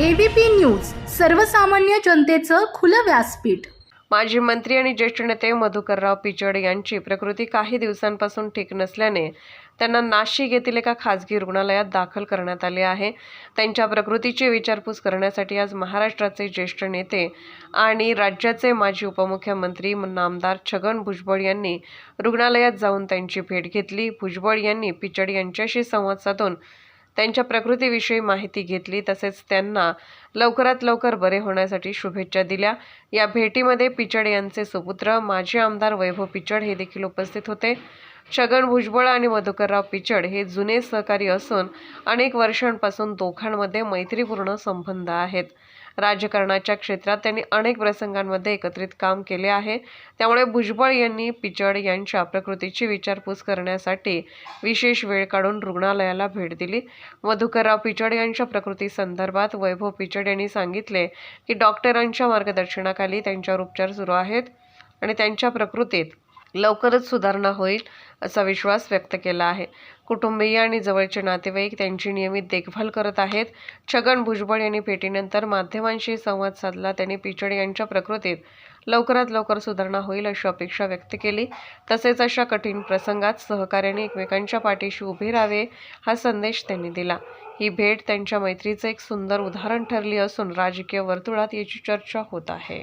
ABP news सर्वसामान्य जनतेचं खुलं व्यासपीठ. माजी मंत्री आणि ज्येष्ठ नेते मधुकरराव पिचड यांची प्रकृती काही दिवसांपासून ठीक नसल्याने त्यांना नाशिक येथील एका खासगी रुग्णालयात दाखल करण्यात आले आहे. त्यांच्या प्रकृतीची विचारपूस करण्यासाठी आज महाराष्ट्राचे ज्येष्ठ नेते आणि राज्याचे माजी उपमुख्यमंत्री नामदार छगन भुजबळ यांनी रुग्णालयात जाऊन त्यांची भेट घेतली. भुजबळ यांनी पिचड यांच्याशी संवाद साधून त्यांच्या प्रकृतीविषयी माहिती घेतली तसेच त्यांना लवकरात लवकर बरे होण्यासाठी शुभेच्छा दिल्या. या भेटीमध्ये पिचड यांचे सुपुत्र माजी आमदार वैभव पिचड हे देखील उपस्थित होते. छगन भुजबळ आणि मधुकरराव पिचड हे जुने सहकारी असून अनेक वर्षांपासून दोघांमध्ये मैत्रीपूर्ण संबंध आहेत. राजकारणाच्या क्षेत्रात त्यांनी अनेक प्रसंगांमध्ये एकत्रित काम केले आहे. त्यामुळे भुजबळ यांनी पिचड यांच्या प्रकृतीची विचारपूस करण्यासाठी विशेष वेळ काढून रुग्णालयाला भेट दिली. मधुकरराव पिचड यांच्या प्रकृती संदर्भात वैभव पिचड यांनी सांगितले की डॉक्टरांच्या मार्गदर्शनाखाली त्यांच्यावर उपचार सुरू आहेत आणि त्यांच्या प्रकृतीत लवकरच सुधारणा होईल असा विश्वास व्यक्त केला आहे. कुटुंबीय आणि जवळचे नातेवाईक त्यांची नियमित देखभाल करत आहेत. छगन भुजबळ यांनी भेटीनंतर माध्यमांशी संवाद साधला. त्यांनी पिचड यांच्या प्रकृतीत लवकरात लवकर सुधारणा होईल अशी अपेक्षा व्यक्त केली. तसेच अशा कठीण प्रसंगात सहकार्याने एकमेकांच्या पाठीशी उभे राहावे हा संदेश त्यांनी दिला. ही भेट त्यांच्या मैत्रीचं एक सुंदर उदाहरण ठरली असून राजकीय वर्तुळात याची चर्चा होत आहे.